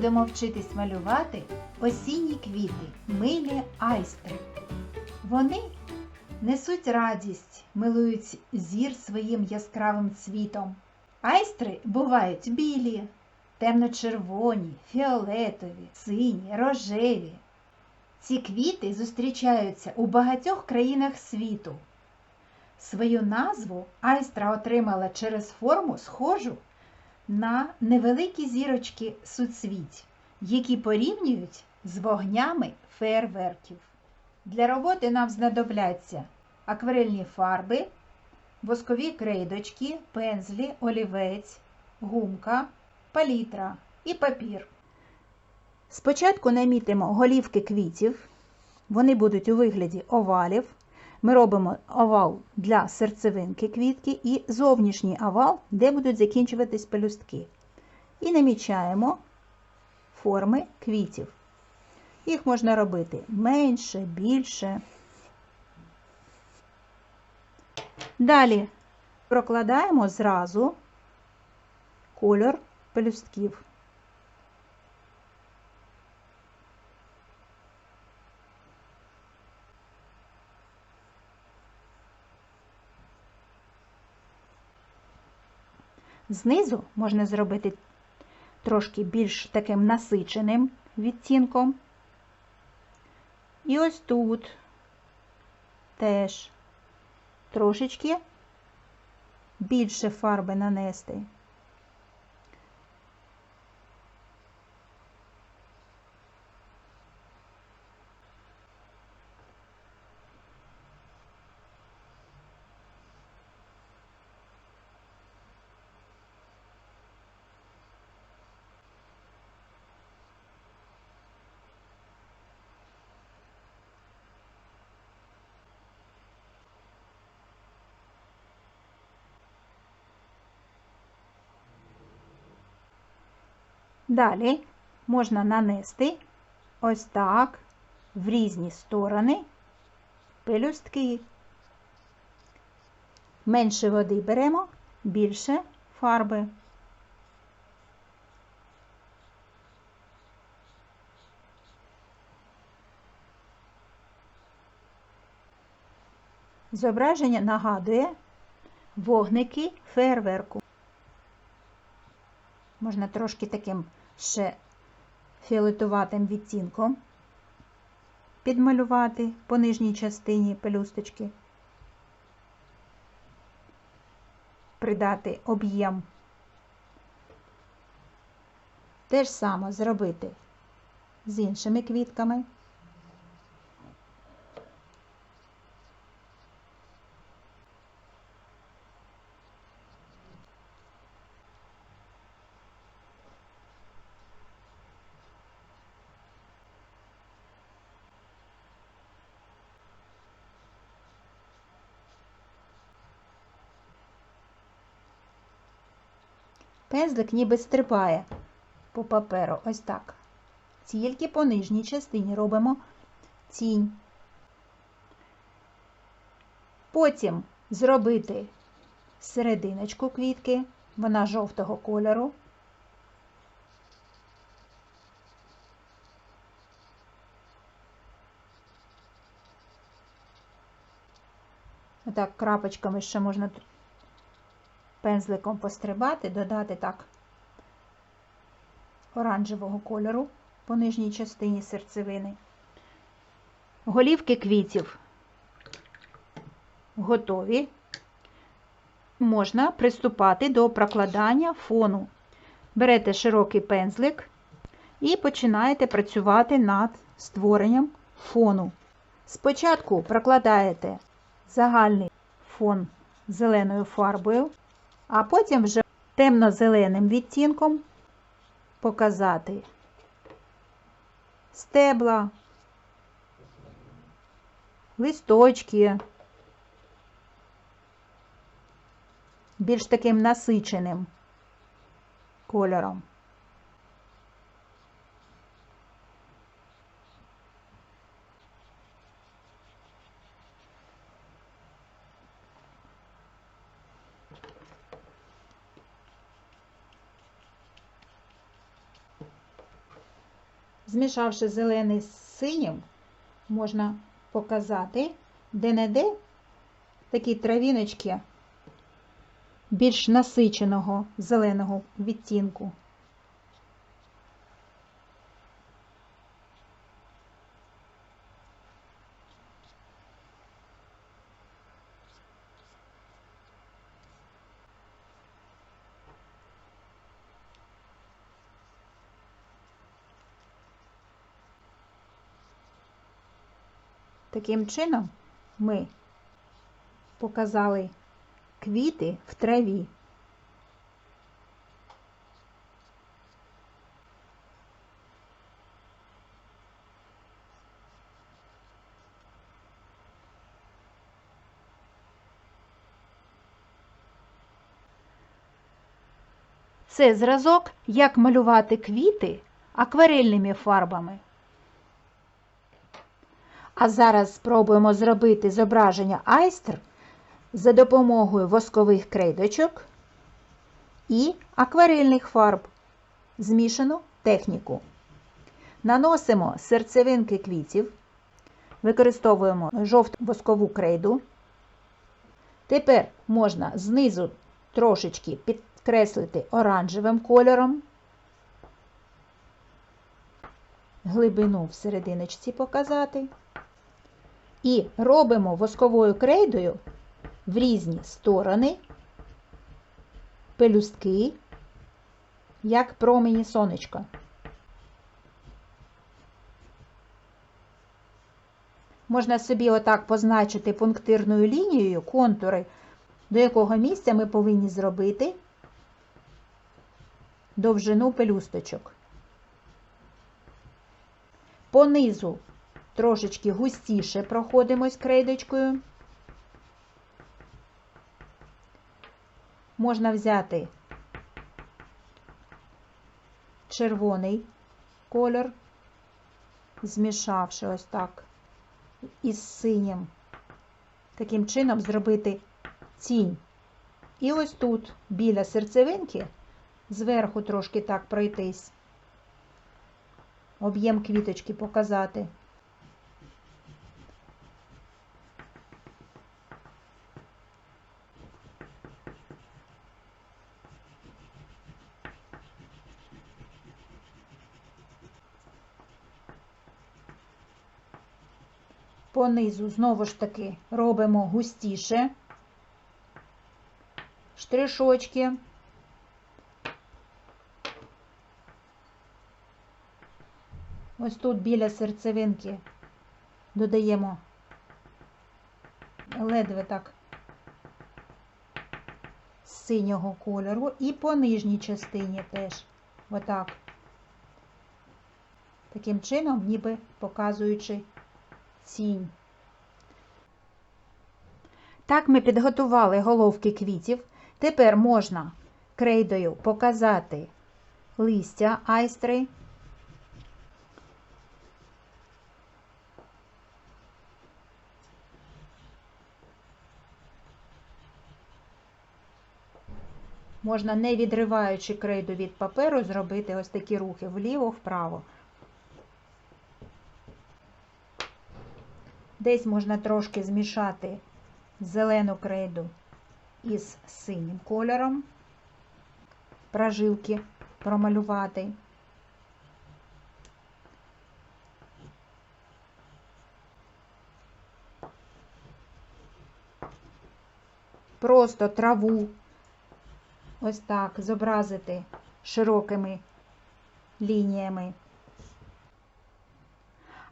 будемо вчитись малювати осінні квіти, милі айстри. Вони несуть радість, милують зір своїм яскравим цвітом. Айстри бувають білі, темно-червоні, фіолетові, сині, рожеві. Ці квіти зустрічаються у багатьох країнах світу. Свою назву айстра отримала через форму схожу на невеликі зірочки суцвіть, які порівнюють з вогнями фейерверків. Для роботи нам знадобляться акварельні фарби, воскові крейдочки, пензлі, олівець, гумка, палітра і папір. Спочатку намітимо голівки квітів. Вони будуть у вигляді овалів. Ми робимо овал для серцевинки квітки і зовнішній овал, де будуть закінчуватись пелюстки. І намічаємо форми квітів. Їх можна робити менше, більше. Далі прокладаємо зразу кольор пелюстків. Знизу можна зробити трошки більш таким насиченим відтінком. І ось тут теж трошечки більше фарби нанести. Далі можна нанести ось так в різні сторони пелюстки. Менше води беремо, більше фарби. Зображення нагадує вогники фейерверку. Можна трошки таким ще фіолетуватим відтінком підмалювати по нижній частині пелюсточки, придати об'єм. Те ж саме зробити з іншими квітками. Пензлик ніби стрибає по паперу, ось так. Тільки по нижній частині робимо тінь. Потім зробити серединочку квітки, вона жовтого кольору. Отак крапочками ще можна пензликом пострибати, додати так оранжевого кольору по нижній частині серцевини. Голівки квітів готові. Можна приступати до прокладання фону. Берете широкий пензлик і починаєте працювати над створенням фону. Спочатку прокладаєте загальний фон зеленою фарбою, а потім вже темно-зеленим відтінком показати стебла, листочки, більш таким насиченим кольором. Змішавши зелений з синім, можна показати де-не-де такі травіночки більш насиченого зеленого відтінку. Таким чином ми показали квіти в траві. Це зразок, як малювати квіти акварельними фарбами. А зараз спробуємо зробити зображення айстер за допомогою воскових крейдочок і акварельних фарб, змішану техніку. Наносимо серцевинки квітів, використовуємо жовту воскову крейду. Тепер можна знизу трошечки підкреслити оранжевим кольором, глибину в серединочці показати. І робимо восковою крейдою в різні сторони пелюстки, як промені сонечка. Можна собі отак позначити пунктирною лінією контури, до якого місця ми повинні зробити довжину пелюсточок. Понизу трошечки густіше проходимось крейдочкою. Можна взяти червоний кольор, змішавши ось так із синім. Таким чином зробити тінь. І ось тут, біля серцевинки, зверху трошки так пройтись, об'єм квіточки показати. Понизу знову ж таки робимо густіше штришочки. Ось тут біля серцевинки додаємо ледве так синього кольору і по нижній частині теж отак. Таким чином, ніби показуючи Так ми підготували головки квітів. Тепер можна крейдою показати листя айстри. Можна, не відриваючи крейду від паперу, зробити ось такі рухи вліво-вправо. Десь можна трошки змішати зелену крейду із синім кольором, прожилки промалювати. Просто траву ось так зобразити широкими лініями.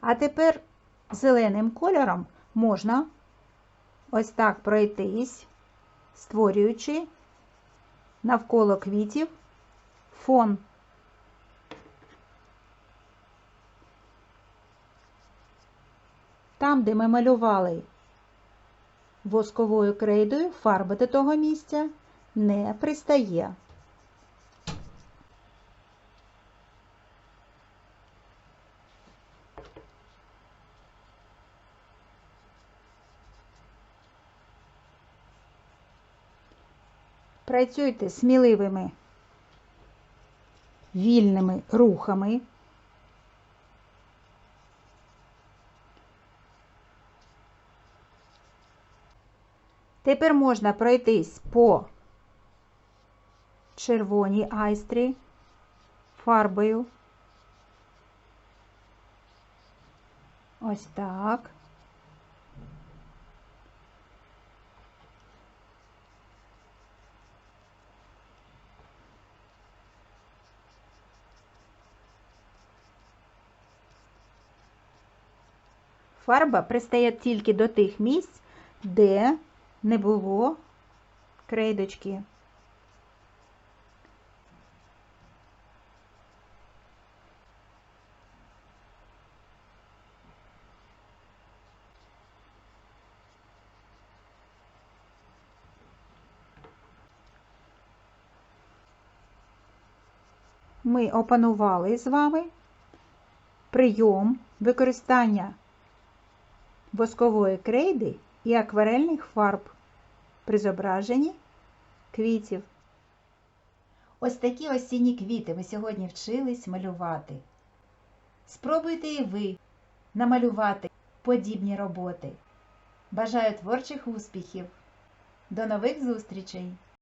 А тепер зеленим кольором можна ось так пройтись, створюючи навколо квітів фон. Там, де ми малювали восковою крейдою, фарба до того місця не пристає. працюйте сміливими вільними рухами. Тепер можна пройтись по червоній айстрі фарбою. Ось так. Фарба пристає тільки до тих місць, де не було крейдочки. Ми опанували з вами прийом використання воскової крейди і акварельних фарб при зображенні квітів. Ось такі осінні квіти ви сьогодні вчились малювати. Спробуйте і ви намалювати подібні роботи. Бажаю творчих успіхів! До нових зустрічей!